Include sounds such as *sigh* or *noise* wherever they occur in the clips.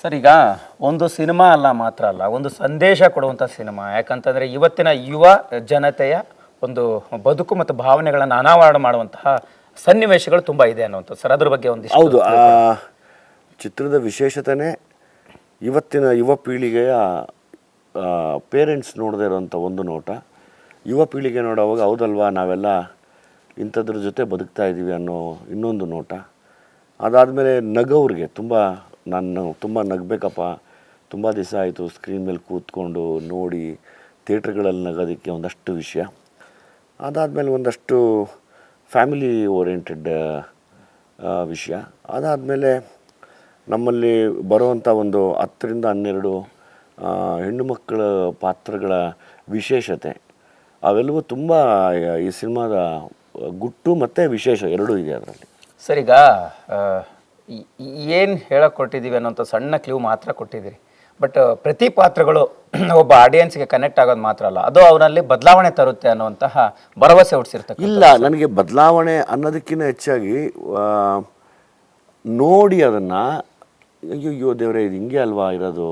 Sir ಈಗ ಒಂದು cinema ಅಲ್ಲ ಮಾತ್ರ ಅಲ್ಲ ಒಂದು ಸಂದೇಶ ಕೊಡುವಂಥ ಸಿನಿಮಾ. ಯಾಕಂತಂದರೆ ಇವತ್ತಿನ ಯುವ ಜನತೆಯ ಒಂದು ಬದುಕು ಮತ್ತು ಭಾವನೆಗಳನ್ನು ಅನಾವರಣ ಮಾಡುವಂತಹ ಸನ್ನಿವೇಶಗಳು ತುಂಬ ಇದೆ ಅನ್ನುವಂಥದ್ದು ಸರ್. ಅದ್ರ ಬಗ್ಗೆ ಒಂದಿಷ್ಟು ಹೌದು ಆ ಚಿತ್ರದ ವಿಶೇಷತೆನೇ ಇವತ್ತಿನ ಯುವ ಪೀಳಿಗೆಯ ಪೇರೆಂಟ್ಸ್ ನೋಡದೇ ಇರೋಂಥ ಒಂದು ನೋಟ. ಯುವ ಪೀಳಿಗೆ ನೋಡೋವಾಗ ಹೌದಲ್ವಾ ನಾವೆಲ್ಲ ಇಂಥದ್ರ ಜೊತೆ ಬದುಕ್ತಾ ಇದ್ದೀವಿ ಅನ್ನೋ ಇನ್ನೊಂದು ನೋಟ. ಅದಾದಮೇಲೆ ನಗೋರಿಗೆ ತುಂಬ ನಾನು ತುಂಬ ನಗಬೇಕಪ್ಪ. ತುಂಬ ದಿವಸ ಆಯಿತು ಸ್ಕ್ರೀನ್ ಮೇಲೆ ಕೂತ್ಕೊಂಡು ನೋಡಿ ಥಿಯೇಟ್ರ್ಗಳಲ್ಲಿ ನಗೋದಕ್ಕೆ ಒಂದಷ್ಟು ವಿಷಯ. ಅದಾದಮೇಲೆ ಒಂದಷ್ಟು ಫ್ಯಾಮಿಲಿ ಓರಿಯೆಂಟೆಡ್ ವಿಷಯ. ಅದಾದಮೇಲೆ ನಮ್ಮಲ್ಲಿ ಬರುವಂಥ ಒಂದು ಹತ್ತರಿಂದ ಹನ್ನೆರಡು ಹೆಣ್ಣು ಮಕ್ಕಳ ಪಾತ್ರಗಳ ವಿಶೇಷತೆ. ಅವೆಲ್ಲವೂ ತುಂಬ, ಈ ಸಿನಿಮಾದ ಗುಟ್ಟು ಮತ್ತು ವಿಶೇಷ ಎರಡೂ ಇದೆ ಅದರಲ್ಲಿ. ಸರ್ ಈಗ ಏನು ಹೇಳೋ ಕೊಟ್ಟಿದ್ದೀವಿ ಅನ್ನೋಂಥ ಸಣ್ಣ ಕ್ಲೂ ಮಾತ್ರ ಕೊಟ್ಟಿದ್ದೀರಿ. ಬಟ್ ಪ್ರತಿ ಪಾತ್ರಗಳು *clears throat* ಒಬ್ಬ ಆಡಿಯನ್ಸ್ಗೆ ಕನೆಕ್ಟ್ ಆಗೋದು ಮಾತ್ರ ಅಲ್ಲ. ಅದು ಅವನಲ್ಲಿ ಬದಲಾವಣೆ ತರುತ್ತೆ ಅನ್ನುವಂತಹ ಭರವಸೆ ಹುಟ್ಟಿಸಿರ್ತಕ್ಕ ಇಲ್ಲ, ನನಗೆ ಬದಲಾವಣೆ ಅನ್ನೋದಕ್ಕಿಂತ ಹೆಚ್ಚಾಗಿ ನೋಡಿ ಅದನ್ನು ಅಯ್ಯೋ ದೇವರೇ, ಇದು ಹಿಂಗೆ ಅಲ್ವಾ ಇರೋದು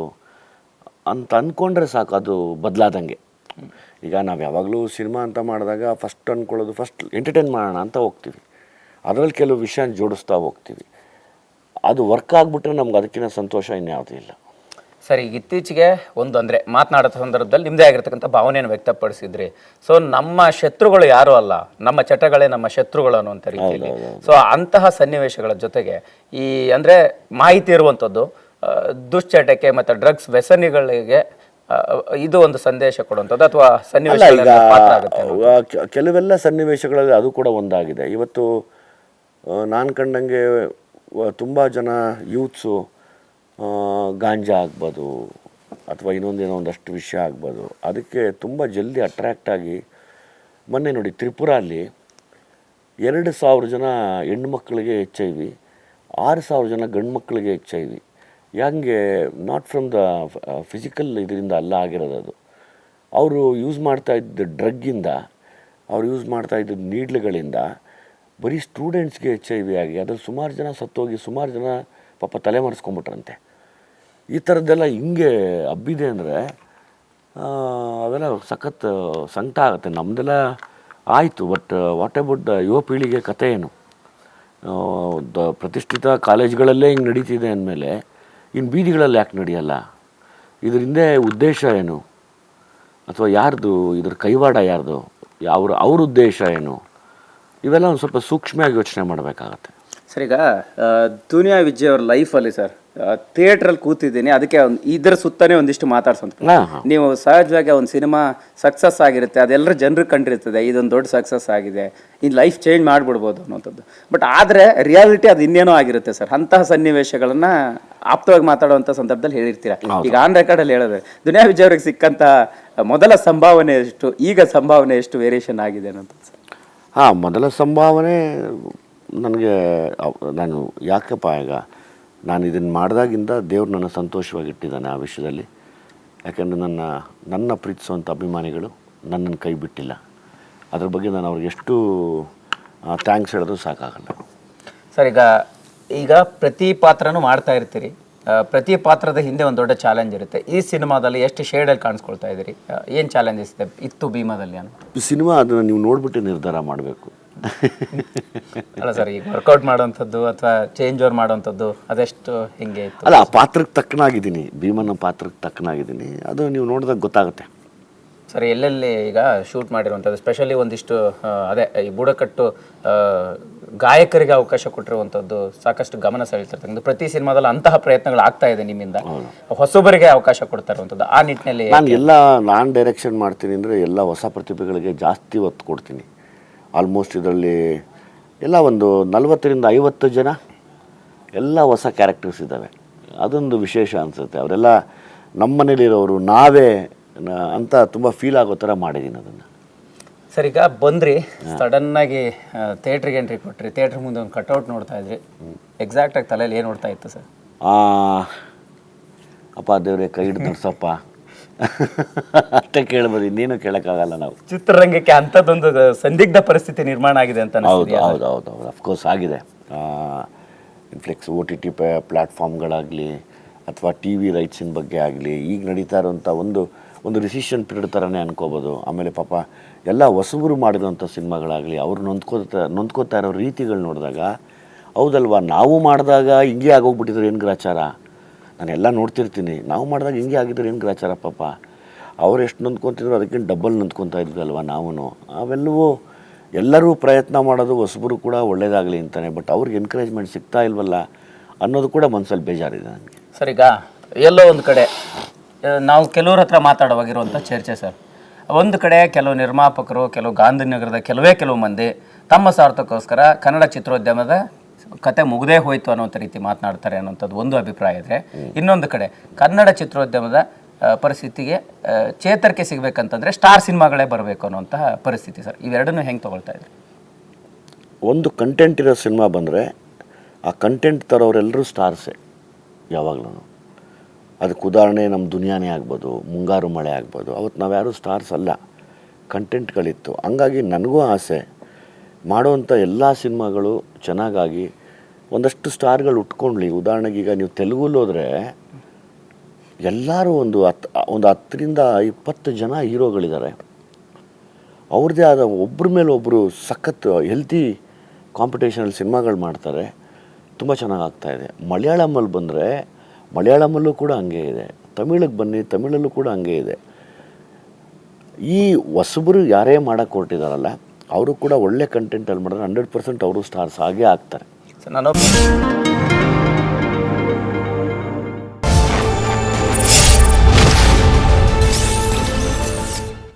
ಅಂತ ಅಂದ್ಕೊಂಡ್ರೆ ಸಾಕು, ಅದು ಬದಲಾದಂಗೆ. ಈಗ ನಾವು ಯಾವಾಗಲೂ ಸಿನಿಮಾ ಅಂತ ಮಾಡಿದಾಗ ಫಸ್ಟ್ ಅಂದ್ಕೊಳ್ಳೋದು ಫಸ್ಟ್ ಎಂಟರ್ಟೈನ್ ಮಾಡೋಣ ಅಂತ ಹೋಗ್ತೀವಿ. ಅದರಲ್ಲಿ ಕೆಲವು ವಿಷಯ ಜೋಡಿಸ್ತಾ ಹೋಗ್ತೀವಿ. ಅದು ವರ್ಕ್ ಆಗಿಬಿಟ್ರೆ ನಮ್ಗೆ ಅದಕ್ಕಿಂತ ಸಂತೋಷ ಇನ್ಯಾವುದೂ ಇಲ್ಲ. ಸರಿ ಇತ್ತೀಚೆಗೆ ಒಂದು ಅಂದರೆ ಮಾತನಾಡೋ ಸಂದರ್ಭದಲ್ಲಿ ನಿಮ್ಮದೇ ಆಗಿರ್ತಕ್ಕಂಥ ಭಾವನೆಯನ್ನು ವ್ಯಕ್ತಪಡಿಸಿದ್ರಿ. ಸೊ ನಮ್ಮ ಶತ್ರುಗಳು ಯಾರೂ ಅಲ್ಲ. ನಮ್ಮ ಚಟಗಳೇ ನಮ್ಮ ಶತ್ರುಗಳು ಅನ್ನುವಂಥ ರೀತಿಯಲ್ಲಿ. ಸೊ ಅಂತಹ ಸನ್ನಿವೇಶಗಳ ಜೊತೆಗೆ ಈ ಅಂದರೆ ಮಾಹಿತಿ ಇರುವಂಥದ್ದು ದುಶ್ಚಟಕ್ಕೆ ಮತ್ತು ಡ್ರಗ್ಸ್ ವ್ಯಸನಿಗಳಿಗೆ ಇದು ಒಂದು ಸಂದೇಶ ಕೊಡುವಂಥದ್ದು ಅಥವಾ ಸನ್ನಿವೇಶ ಕೆಲವೆಲ್ಲ ಸನ್ನಿವೇಶಗಳಲ್ಲಿ ಅದು ಕೂಡ ಒಂದಾಗಿದೆ. ಇವತ್ತು ನಾನು ಕಂಡಂಗೆ ತುಂಬ ಜನ ಯೂತ್ಸು ಗಾಂಜಾ ಆಗ್ಬೋದು, ಅಥವಾ ಇನ್ನೊಂದೇನೋ ಒಂದಷ್ಟು ವಿಷಯ ಆಗ್ಬೋದು. ಅದಕ್ಕೆ ತುಂಬ ಜಲ್ದಿ ಅಟ್ರ್ಯಾಕ್ಟ್ ಆಗಿ, ಮೊನ್ನೆ ನೋಡಿ ತ್ರಿಪುರಲ್ಲಿ ಎರಡು ಸಾವಿರ ಜನ ಹೆಣ್ಣು ಮಕ್ಕಳಿಗೆ ಎಚ್ ಐ ವಿ, ಆರು ಸಾವಿರ ಜನ ಗಂಡು ಮಕ್ಕಳಿಗೆ ಎಚ್ ಐ ವಿ. ಹೆಂಗೆ ನಾಟ್ ಫ್ರಮ್ ದ ಫಿಸಿಕಲ್ ಇದರಿಂದ ಅಲ್ಲ ಆಗಿರೋದು ಅದು. ಅವರು ಯೂಸ್ ಮಾಡ್ತಾ ಇದ್ದ ಡ್ರಗ್ಗಿಂದ ಅವ್ರು ಯೂಸ್ ಮಾಡ್ತಾ ಇದ್ದ ನೀಡ್ಲುಗಳಿಂದ ಬರೀ ಸ್ಟೂಡೆಂಟ್ಸ್ಗೆ ಎಚ್ ಐ ವಿ ಆಗಿ, ಅದ್ರಲ್ಲಿ ಸುಮಾರು ಜನ ಸತ್ತೋಗಿ ಸುಮಾರು ಜನ ಪಾಪ ತಲೆ ಮರೆಸ್ಕೊಂಬಿಟ್ರಂತೆ ಈ ಥರದ್ದೆಲ್ಲ ಹಿಂಗೆ ಹಬ್ಬಿದೆ ಅಂದರೆ ಅದೆಲ್ಲ ಸಖತ್ ಸಂಕಟ ಆಗುತ್ತೆ. ನಮ್ಮದೆಲ್ಲ ಆಯಿತು, ಬಟ್ ವಾಟ್ ಅಬೌಟ್ ದ ಯುವ ಪೀಳಿಗೆ ಕಥೆ ಏನು? ದ- ಪ್ರತಿಷ್ಠಿತ ಕಾಲೇಜ್ಗಳಲ್ಲೇ ಹಿಂಗೆ ನಡೀತಿದೆ ಅಂದಮೇಲೆ ಇನ್ನು ಬೀದಿಗಳಲ್ಲಿ ಯಾಕೆ ನಡೆಯಲ್ಲ? ಇದ್ರ ಹಿಂದೆ ಉದ್ದೇಶ ಏನು? ಅಥವಾ ಯಾರ್ದು, ಇದ್ರ ಕೈವಾಡ ಯಾರ್ದು? ಅವ್ರ ಅವ್ರ ಉದ್ದೇಶ ಏನು? ಇವೆಲ್ಲ ಒಂದು ಸ್ವಲ್ಪ ಸೂಕ್ಷ್ಮವಾಗಿ ಯೋಚನೆ ಮಾಡಬೇಕಾಗತ್ತೆ. ಸರ್ ಈಗ ದುನಿಯಾ ವಿಜಯ್ ಅವ್ರ ಲೈಫಲ್ಲಿ ಸರ್ ಥಿಯೇಟ್ರಲ್ಲಿ ಕೂತಿದ್ದೀನಿ ಅದಕ್ಕೆ ಒಂದು ಇದರ ಸುತ್ತನೇ ಒಂದಿಷ್ಟು ಮಾತಾಡ್ಸೋಂತ ನೀವು ಸಹಜವಾಗಿ ಒಂದು ಸಿನಿಮಾ ಸಕ್ಸಸ್ ಆಗಿರುತ್ತೆ ಅದೆಲ್ಲರ ಜನರು ಕಂಡಿರ್ತದೆ ಇದೊಂದು ದೊಡ್ಡ ಸಕ್ಸಸ್ ಆಗಿದೆ ಈ ಲೈಫ್ ಚೇಂಜ್ ಮಾಡಿಬಿಡ್ಬೋದು ಅನ್ನೋಂಥದ್ದು ಬಟ್ ಆದರೆ ರಿಯಾಲಿಟಿ ಅದು ಇನ್ನೇನೋ ಆಗಿರುತ್ತೆ ಸರ್ ಅಂತಹ ಸನ್ನಿವೇಶಗಳನ್ನು ಆಪ್ತವಾಗಿ ಮಾತಾಡುವಂಥ ಸಂದರ್ಭದಲ್ಲಿ ಹೇಳಿರ್ತೀರಾ. ಈಗ ಆನ್ ರೆಕಾರ್ಡಲ್ಲಿ ಹೇಳೋದು ದುನಿಯಾ ವಿಜಯ್ ಅವ್ರಿಗೆ ಸಿಕ್ಕಂಥ ಮೊದಲ ಸಂಭಾವನೆ ಎಷ್ಟು ಈಗ ಸಂಭಾವನೆ ಎಷ್ಟು ವೇರಿಯೇಷನ್ ಆಗಿದೆ ಅನ್ನೋಂಥದ್ದು ಸರ್. ಹಾಂ, ಮೊದಲ ಸಂಭಾವನೆ ನನಗೆ ನಾನು ಯಾಕಪ್ಪ ಈಗ ನಾನು ಇದನ್ನು ಮಾಡಿದಾಗಿಂದ ದೇವ್ರು ನನ್ನ ಸಂತೋಷವಾಗಿಟ್ಟಿದ್ದಾನೆ ಆ ವಿಷಯದಲ್ಲಿ. ಯಾಕೆಂದರೆ ನನ್ನ ನನ್ನ ಪ್ರೀತಿಸುವಂಥ ಅಭಿಮಾನಿಗಳು ನನ್ನನ್ನು ಕೈ ಬಿಟ್ಟಿಲ್ಲ. ಅದ್ರ ಬಗ್ಗೆ ನಾನು ಅವ್ರಿಗೆ ಎಷ್ಟು ಥ್ಯಾಂಕ್ಸ್ ಹೇಳಿದ್ರು ಸಾಕಾಗಲ್ಲ. ಸರ್, ಈಗ ಈಗ ಪ್ರತಿ ಪಾತ್ರನೂ ಮಾಡ್ತಾ ಇರ್ತೀರಿ. ಪ್ರತಿ ಪಾತ್ರದ ಹಿಂದೆ ಒಂದು ದೊಡ್ಡ ಚಾಲೆಂಜ್ ಇರುತ್ತೆ. ಈ ಸಿನಿಮಾದಲ್ಲಿ ಎಷ್ಟು ಶೇಡಲ್ಲಿ ಕಾಣಿಸ್ಕೊಳ್ತಾ ಇದ್ದೀರಿ? ಏನು ಚಾಲೆಂಜಸ್ ಇದೆ ಇತ್ತು ಭೀಮಾದಲ್ಲಿ ಅನ್ನೋ ಈ ಸಿನಿಮಾ ಅದನ್ನು ನೀವು ನೋಡಿಬಿಟ್ಟು ನಿರ್ಧಾರ ಮಾಡಬೇಕು. ಅಲ್ಲ ಸರ್ ಈಗ ವರ್ಕೌಟ್ ಮಾಡುವಂಥದ್ದು ಅಥವಾ ಚೇಂಜ್ ಓವರ್ ಮಾಡೋವಂಥದ್ದು ಅದೆಷ್ಟು ಹಿಂಗೆ ಇತ್ತು? ಅಲ್ಲ ಆ ಪಾತ್ರಕ್ಕೆ ತಕ್ಕನಾಗಿದ್ದೀನಿ. ಭೀಮನ ಪಾತ್ರಕ್ಕೆ ತಕ್ಕನಾಗಿದ್ದೀನಿ. ಅದು ನೀವು ನೋಡಿದಾಗ ಗೊತ್ತಾಗುತ್ತೆ. ಸರ್ ಎಲ್ಲೆಲ್ಲಿ ಈಗ ಶೂಟ್ ಮಾಡಿರುವಂಥದ್ದು ಸ್ಪೆಷಲಿ ಒಂದಿಷ್ಟು ಅದೇ ಈ ಬುಡಕಟ್ಟು ಗಾಯಕರಿಗೆ ಅವಕಾಶ ಕೊಟ್ಟಿರುವಂಥದ್ದು ಸಾಕಷ್ಟು ಗಮನ ಸೆಳೀತಿರ್ತಕ್ಕಂಥ ಪ್ರತಿ ಸಿನಿಮಾದಲ್ಲಿ ಅಂತಹ ಪ್ರಯತ್ನಗಳು ಆಗ್ತಾ ಇದೆ ನಿಮ್ಮಿಂದ. ಹೊಸಬರಿಗೆ ಅವಕಾಶ ಕೊಡ್ತಾ ಇರುವಂಥದ್ದು ಆ ನಿಟ್ಟಿನಲ್ಲಿ ನಾನು ಎಲ್ಲ ನಾನು ಡೈರೆಕ್ಷನ್ ಮಾಡ್ತೀನಿ ಅಂದರೆ ಎಲ್ಲ ಹೊಸ ಪ್ರತಿಭೆಗಳಿಗೆ ಜಾಸ್ತಿ ಒತ್ತು ಕೊಡ್ತೀನಿ. ಆಲ್ಮೋಸ್ಟ್ ಇದರಲ್ಲಿ ಎಲ್ಲ ಒಂದು ನಲವತ್ತರಿಂದ ಐವತ್ತು ಜನ ಎಲ್ಲ ಹೊಸ ಕ್ಯಾರೆಕ್ಟರ್ಸ್ ಇದ್ದಾವೆ. ಅದೊಂದು ವಿಶೇಷ ಅನಿಸುತ್ತೆ. ಅವರೆಲ್ಲ ನಮ್ಮ ಮನೇಲಿರೋರು ನಾವೇ ಅಂತ ತುಂಬ ಫೀಲ್ ಆಗೋ ಥರ ಮಾಡಿದ್ದೀನಿ ಅದನ್ನು. ಸರ್ ಈಗ ಬಂದ್ರಿ ಸಡನ್ನಾಗಿ ಥಿಯೇಟ್ರಿಗೆ ಎಂಟ್ರಿ ಕೊಟ್ರಿ ಥಿಯೇಟ್ರ್ ಮುಂದೆ ಒಂದು ಕಟ್ಔಟ್ ನೋಡ್ತಾ ಇದ್ರಿ. ಎಕ್ಸಾಕ್ಟಾಗಿ ತಲೆಯಲ್ಲಿ ಏನು ನೋಡ್ತಾ ಇತ್ತು ಸರ್? ಅಪ್ಪ ದೇವ್ರೆ ಕೈ ಹಿಡಿದು ನಡ್ಸಪ್ಪ. ಅಂತ ಕೇಳ್ಬೋದು ಇನ್ನೇನು ಕೇಳೋಕ್ಕಾಗಲ್ಲ ನಾವು. ಚಿತ್ರರಂಗಕ್ಕೆ ಅಂಥದ್ದೊಂದು ಸಂದಿಗ್ಧ ಪರಿಸ್ಥಿತಿ ನಿರ್ಮಾಣ ಆಗಿದೆ ಅಂತ ಹೌದು ಹೌದು ಹೌದು ಹೌದು. ಅಫ್ಕೋರ್ಸ್ ಆಗಿದೆ. ಇನ್ಫ್ಲೆಕ್ಸ್ ಓ ಟಿ ಟಿ ಪ್ಲಾಟ್ಫಾರ್ಮ್ಗಳಾಗಲಿ ಅಥವಾ ಟಿ ವಿ ರೈಟ್ಸಿನ ಬಗ್ಗೆ ಆಗಲಿ ಈಗ ನಡೀತಾ ಇರೋಂಥ ಒಂದು ಒಂದು ರಿಸಿಷನ್ ಪೀರಿಯಡ್ ಥರನೇ ಅನ್ಕೋಬೋದು. ಆಮೇಲೆ ಪಾಪ ಎಲ್ಲ ಹೊಸಬರು ಮಾಡಿದಂಥ ಸಿನಿಮಾಗಳಾಗಲಿ, ಅವ್ರು ನೊಂದ್ಕೋತಾ ನೊಂದ್ಕೋತಾ ಇರೋ ರೀತಿಗಳು ನೋಡಿದಾಗ, ಹೌದಲ್ವಾ, ನಾವು ಮಾಡಿದಾಗ ಹಿಂಗೆ ಆಗೋಗ್ಬಿಟ್ಟಿದ್ರು, ಏನು ಗ್ರಾಚಾರ? ನಾನೆಲ್ಲ ನೋಡ್ತಿರ್ತೀನಿ. ನಾವು ಮಾಡಿದಾಗ ಹಿಂಗೆ ಆಗಿದ್ರು, ಏನು ಗ್ರಾಚಾರ ಪಾಪ? ಅವ್ರು ಎಷ್ಟು ನೊಂದ್ಕೊತಿದ್ರು ಅದಕ್ಕಿಂತ ಡಬ್ಬಲ್ ನೊಂದ್ಕೊತಾ ಇದ್ವಲ್ವ ನಾವು ಅವೆಲ್ಲವೂ ಎಲ್ಲರೂ ಪ್ರಯತ್ನ ಮಾಡೋದು ಹೊಸಬರು ಕೂಡ ಒಳ್ಳೇದಾಗಲಿ ಅಂತಾನೆ ಬಟ್ ಅವ್ರಿಗೆ ಎನ್ಕರೇಜ್ಮೆಂಟ್ ಸಿಗ್ತಾ ಇಲ್ವಲ್ಲ ಅನ್ನೋದು ಕೂಡ ಮನಸ್ಸಲ್ಲಿ ಬೇಜಾರಿದೆ ನನಗೆ. ಸರಿಗಾ? ಎಲ್ಲೋ ಒಂದು ಕಡೆ. ನಾವು ಕೆಲವ್ರ ಹತ್ರ ಮಾತಾಡುವಾಗಿರುವಂಥ ಚರ್ಚೆ ಸರ್. ಒಂದು ಕಡೆ ಕೆಲವು ನಿರ್ಮಾಪಕರು, ಕೆಲವು ಗಾಂಧಿನಗರದ ಕೆಲವೇ ಕೆಲವು ಮಂದಿ ತಮ್ಮ ಸ್ವಾರ್ಥಕ್ಕೋಸ್ಕರ ಕನ್ನಡ ಚಿತ್ರೋದ್ಯಮದ ಕತೆ ಮುಗದೇ ಹೋಯಿತು ಅನ್ನೋಂಥ ರೀತಿ ಮಾತನಾಡ್ತಾರೆ ಅನ್ನೋಂಥದ್ದು ಒಂದು ಅಭಿಪ್ರಾಯ ಇದ್ರೆ. ಇನ್ನೊಂದು ಕಡೆ ಕನ್ನಡ ಚಿತ್ರೋದ್ಯಮದ ಪರಿಸ್ಥಿತಿಗೆ ಚೇತರಿಕೆ ಸಿಗಬೇಕಂತಂದರೆ ಸ್ಟಾರ್ ಸಿನಿಮಾಗಳೇ ಬರಬೇಕು ಅನ್ನೋಂತಹ ಪರಿಸ್ಥಿತಿ ಸರ್. ಇವೆರಡನ್ನೂ ಹೆಂಗೆ ತಗೊಳ್ತಾ ಇದ್ರಿ? ಒಂದು ಕಂಟೆಂಟ್ ಇರೋ ಸಿನಿಮಾ ಬಂದರೆ ಆ ಕಂಟೆಂಟ್ ತರೋರೆಲ್ಲರೂ ಸ್ಟಾರ್ಸೇ ಯಾವಾಗಲೂ. ಅದಕ್ಕೆ ಉದಾಹರಣೆ ನಮ್ಮ ದುನಿಯಾನೇ ಆಗ್ಬೋದು, ಮುಂಗಾರು ಮಳೆ ಆಗ್ಬೋದು. ಅವತ್ತು ನಾವ್ಯಾರೂ ಸ್ಟಾರ್ಸ್ ಅಲ್ಲ ಕಂಟೆಂಟ್ಗಳಿತ್ತು ಹಂಗಾಗಿ ನನಗೂ ಆಸೆ, ಮಾಡುವಂಥ ಎಲ್ಲ ಸಿನಿಮಾಗಳು ಚೆನ್ನಾಗಾಗಿ ಒಂದಷ್ಟು ಸ್ಟಾರ್ಗಳು ಉಟ್ಕೊಂಡ್ಲಿ. ಉದಾಹರಣೆಗೆ ಈಗ ನೀವು ತೆಲುಗುಲ್ಲಿ ಹೋದರೆ ಎಲ್ಲರೂ ಒಂದು ಹತ್ತು ಒಂದು ಹತ್ತರಿಂದ ಇಪ್ಪತ್ತು ಜನ ಹೀರೋಗಳಿದ್ದಾರೆ. ಅವ್ರದ್ದೇ ಆದ ಒಬ್ಬರ ಮೇಲೆ ಒಬ್ಬರು ಸಖತ್ ಹೆಲ್ತಿ ಕಾಂಪಿಟೇಷನಲ್ಲಿ ಸಿನಿಮಾಗಳು ಮಾಡ್ತಾರೆ. ತುಂಬ ಚೆನ್ನಾಗಿ ಆಗ್ತಾ ಇದೆ. ಮಲಯಾಳಮಲ್ಲಿ ಬಂದರೆ ಮಲಯಾಳಮಲ್ಲೂ ಕೂಡ ಹಂಗೆ ಇದೆ. ತಮಿಳಿಗೆ ಬನ್ನಿ, ತಮಿಳಲ್ಲೂ ಕೂಡ ಹಂಗೆ ಇದೆ. ಈ ಹೊಸಬರು ಯಾರೇ ಮಾಡೋಕ್ಕೆ ಹೊರಟಿದಾರಲ್ಲ, ಅವರು ಕೂಡ ಒಳ್ಳೆ ಕಂಟೆಂಟಲ್ಲಿ ಮಾಡಿದ್ರೆ ಹಂಡ್ರೆಡ್ ಪರ್ಸೆಂಟ್ ಅವರು ಸ್ಟಾರ್ಸ್ ಆಗೇ ಆಗ್ತಾರೆ. ಸರ್, ನಾನು